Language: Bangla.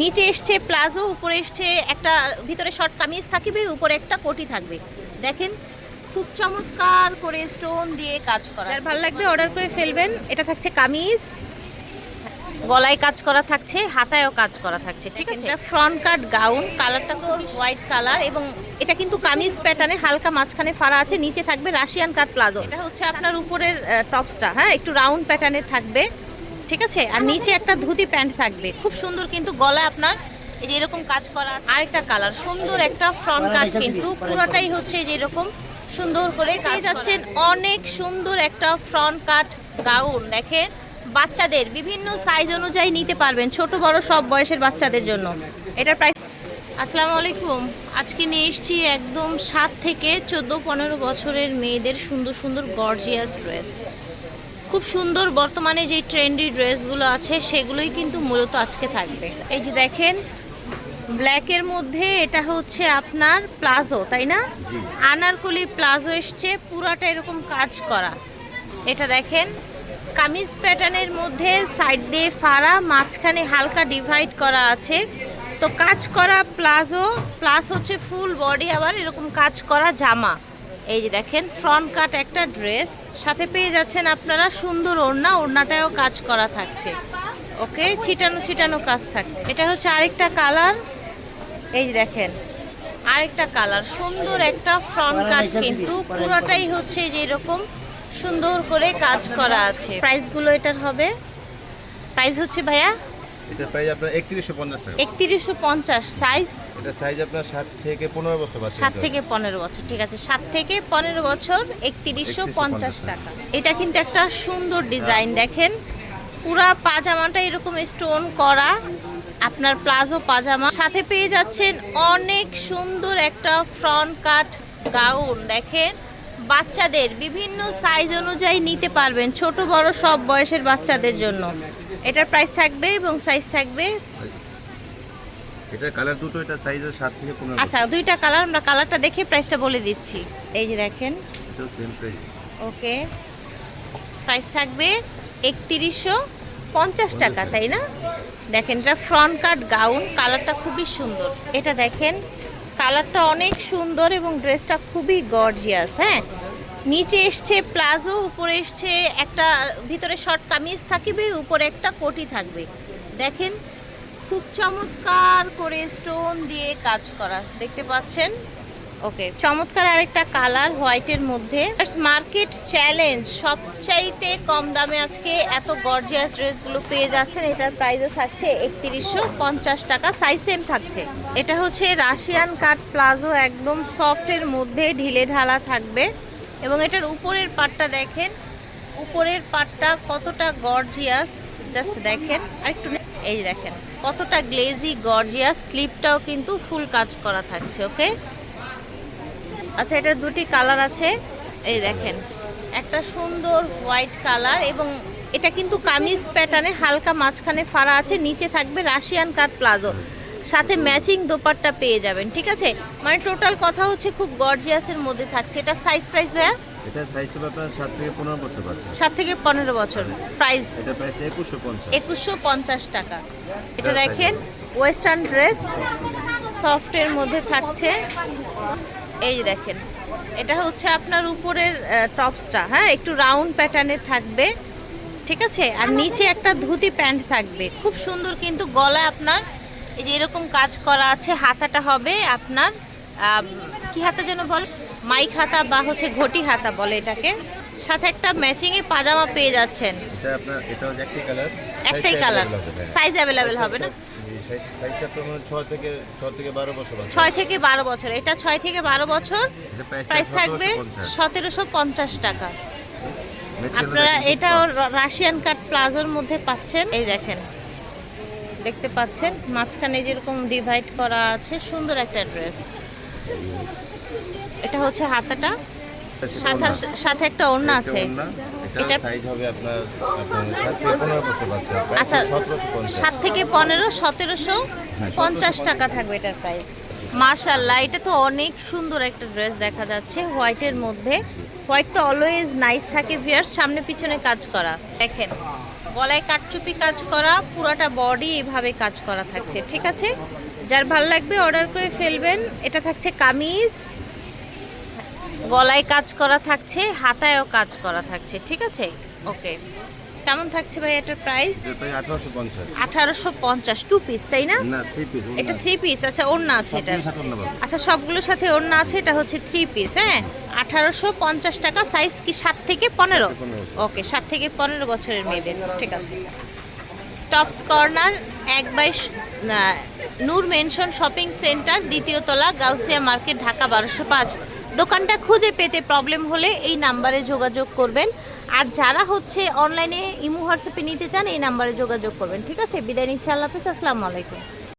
নিচে এসছে প্লাজো উপরে এসছে একটা ভিতরে শর্ট কামিজ থাকবে উপরে একটা কোটি থাকবে। দেখেন খুব চমৎকার করে স্টোন দিয়ে কাজ করা। আর ভালো লাগবে অর্ডার করে ফেলবেন এটা থাকছে কামিজ। গলায় কাজ করা থাকছে হাতায়ও কাজ করা থাকছে ঠিক আছে? এটা ফ্রন্ট কাট গাউন কালারটা তো হোয়াইট কালার এবং এটা কিন্তু কামিজ প্যাটার্নে হালকা মাঝখানে ফাড়া আছে নিচে থাকবে রাশিয়ান কাট প্লাজো। এটা হচ্ছে আপনার উপরের টপসটা হ্যাঁ? একটু রাউন্ড প্যাটার্নের থাকবে। ঠিক আছে? আর নিচে একটা ধুতি প্যান্ট থাকবে। খুব সুন্দর কিন্তু গলা আপনার এই যে এরকম কাজ করা। আরেকটা কালার। সুন্দর একটা ফ্রন্ট কাট কিন্তু পুরোটাই হচ্ছে যে এরকম সুন্দর করে পেয়ে যাচ্ছেন অনেক সুন্দর একটা ফ্রন্ট কাট গাউন দেখেন, বাচ্চাদের বিভিন্ন সাইজ অনুযায়ী নিতে পারবেন, ছোট, বড়, সব বয়সের বাচ্চাদের জন্য। এটার প্রাইস আসসালামু আলাইকুম। আজকে নিয়ে এসেছি একদম সাত থেকে চোদ্দ পনেরো বছরের মেয়েদের সুন্দর সুন্দর গর্জিয়াস ড্রেস খুব সুন্দর বর্তমানে যে ট্রেন্ডি ড্রেসগুলো আছে সেগুলোই কিন্তু মূলত আজকে থাকবে। এই যে দেখেন ব্ল্যাকের মধ্যে এটা হচ্ছে আপনার প্লাজো তাই না? আনারকলি প্লাজো এসছে পুরাটা এরকম কাজ করা। এটা দেখেন কামিজ প্যাটার্নের মধ্যে সাইড দিয়ে ফাড়া মাঝখানে হালকা ডিভাইড করা আছে। তো কাজ করা প্লাজো প্লাস হচ্ছে ফুল বডি আবার এরকম কাজ করা জামা। এই যে দেখেন ফ্রন্ট কাট একটা ড্রেস সাথে পেয়ে যাচ্ছেন আপনারা সুন্দর ওড়না ওড়নাটাও কাজ করা থাকছে। ওকে ছিটানো ছিটানো কাজ থাকছে। এটা হচ্ছে আরেকটা কালার। এই যে দেখেন আরেকটা কালার সুন্দর একটা ফ্রন্ট কাট কিন্তু পুরোটাই হচ্ছে যে এরকম সুন্দর করে কাজ করা আছে। প্রাইসগুলো এটার হবে। প্রাইস হচ্ছে ভাইয়া এটা প্রাইস আপনার একত্রিশশো পঞ্চাশ টাকা। একত্রিশশো পঞ্চাশ সাইজ এটা সাইজ আপনার সাত থেকে পনেরো বছর বাচ্চা সাত থেকে পনেরো বছর ঠিক আছে। সাত থেকে পনেরো বছর একত্রিশশো পঞ্চাশ টাকা। এটা কিন্তু একটা সুন্দর ডিজাইন দেখেন। পুরা পাজামাটা এরকম স্টোন করা আপনার প্লাজো পাজামা। সাথে পেয়ে যাচ্ছেন অনেক সুন্দর একটা ফ্রন্ট কাট গাউন দেখেন। বাচ্চাদের বিভিন্ন সাইজ অনুযায়ী নিতে পারবেন ছোট বড় সব বয়সের বাচ্চাদের জন্য। এটার প্রাইস থাকবে এবং সাইজ থাকবে? এটা কালার দুটো এটা সাইজ সাত থেকে পনেরো। আচ্ছা দুইটা কালার আমরা কালারটা দেখে প্রাইসটা বলে দিচ্ছি। এই যে দেখেন। এটাও সেম প্রাইস ওকে। প্রাইস থাকবে একত্রিশশো পঞ্চাশ টাকা তাই না? দেখেন এটা ফ্রন্ট কাট গাউন কালারটা খুবই সুন্দর। এটা দেখেন কালারটা অনেক সুন্দর এবং ড্রেসটা খুবই গর্জিয়াস হ্যাঁ? নিচে এসছে প্লাজো, উপরে এসছে একটা, ভিতরে শর্ট কামিজ থাকবে, উপরে একটা কোটি থাকবে। দেখেন, খুব চমৎকার করে স্টোন দিয়ে কাজ করা, দেখতে পাচ্ছেন? ওকে, চমৎকার আরেকটা কালার হোয়াইটের মধ্যে। মার্কেট চ্যালেঞ্জ সবচাইতে কম দামে আজকে এত গর্জিয়াস ড্রেসগুলো পেয়ে যাচ্ছেন। এটার প্রাইসও থাকছে একত্রিশশো পঞ্চাশ টাকা সাইজ সেম থাকছে। এটা হচ্ছে রাশিয়ান কাট প্লাজো, একদম সফটের মধ্যে ঢিলে ঢালা থাকবে। এবং এটার উপরের পাটটা দেখেন। উপরের পাটটা কতটা গর্জিয়াস জাস্ট দেখেন। আরেকটু নে- এই দেখেন, কতটা গ্লেজি গর্জিয়াস স্লিপটাও কিন্তু ফুল কাজ করা থাকছে ওকে আচ্ছা এটা দুটি কালার আছে। এই দেখেন, একটা সুন্দর হোয়াইট কালার এবং এটা কিন্তু কামিজ প্যাটার্নে হালকা মাঝখানে ফাড়া আছে, নিচে থাকবে রাশিয়ান কাট প্লাজো। সাথে ম্যাচিং দোপাট্টা পেয়ে যাবেন ঠিক আছে? মানে টোটাল কথা হচ্ছে খুব গর্জিয়াসের মধ্যে থাকছে। এটা সাইজ প্রাইস ভাইয়া? এটা সাইজ হবে আপনার সাত থেকে পনেরো বছর বাচ্চা। সাত থেকে পনেরো বছর। প্রাইস এটা প্রাইস একুশশো পঞ্চাশ। একুশশো পঞ্চাশ টাকা। এটা দেখেন ওয়েস্টার্ন ড্রেস সফটের মধ্যে থাকছে। এই দেখেন এটা হচ্ছে আপনার উপরের টপসটা হ্যাঁ? একটু রাউন্ড প্যাটার্নের থাকবে ঠিক আছে? আর নিচে একটা ধুতি প্যান্ট থাকবে। খুব সুন্দর কিন্তু গলা আপনার এই যে এরকম কাজ করা আছে হাতাটা হবে আপনার কি হাতা যেন বল? মাইক হাতা বা হচ্ছে ঘটি হাতা বলে এটাকে। সাথে একটা ম্যাচিংয়ে পাজামা পেয়ে যাচ্ছেন। এটা আপনার এটা একটাই কালার একটাই কালার সাইজ অ্যাভেলেবেল হবে। না? ছয় থেকে বারো বছর এটা ছয় থেকে বারো বছর। প্রাইস থাকবে সতেরোশো পঞ্চাশ। টাকা। আপনারা এটাও রাশিয়ান কাট প্লাজোর মধ্যে পাচ্ছেন। এই দেখেন। দেখতে পাচ্ছেন মাঝখানে যেরকম ডিভাইড করা আছে সুন্দর একটা ড্রেস এটা হচ্ছে হাতাটা। সাথে সাথে একটা ওড়না আছে। এটা সাইজ হবে আপনার আচ্ছা সতেরোশো পঞ্চাশ। সাত থেকে পনেরো সতেরোশো পঞ্চাশ টাকা থাকবে এটার প্রাইস মাশাল্লাহ এটা তো অনেক সুন্দর একটা ড্রেস দেখা যাচ্ছে হোয়াইটের মধ্যে। হোয়াইট তো অলওয়েজ নাইস থাকে ভিয়ার্স সামনে পিছনে কাজ করা। দেখেন। গলায় কাটচুপি কাজ করা, পুরাটা বডি এভাবে কাজ করা থাকছে, ঠিক আছে? যার ভালো লাগবে অর্ডার করে ফেলবেন, এটা থাকছে কামিজ, গলায় কাজ করা থাকছে, হাতায়ও কাজ করা থাকছে, ঠিক আছে? ওকে কেমন থাকছে ভাই এটার প্রাইস আঠারোশো পঞ্চাশ। টু পিস তাই না? এটা থ্রি পিস আচ্ছা ওড়না আছে এটা। আচ্ছা সবগুলোর সাথে ওড়না আছে এটা হচ্ছে থ্রি পিস হ্যাঁ? আঠারোশো পঞ্চাশ টাকা সাইজ কি সাত থেকে পনেরো। ওকে সাত থেকে পনেরো বছরের মেয়েদের ঠিক আছে। টপস কর্নার এক বাইশ নূর মেনশন শপিং সেন্টার দ্বিতীয় তলা গাউসিয়া মার্কেট ঢাকা বারোশো পাঁচ। দোকানটা খুঁজে পেতে প্রবলেম হলে এই নাম্বারে যোগাযোগ করবেন। আর যারা হচ্ছে অনলাইনে ইমো হোয়াটসঅ্যাপে নিতে চান, এই নাম্বারে যোগাযোগ করবেন, ঠিক আছে? বিদায় নিচ্ছি, আল্লাহ হাফিজ, আসসালামু আলাইকুম।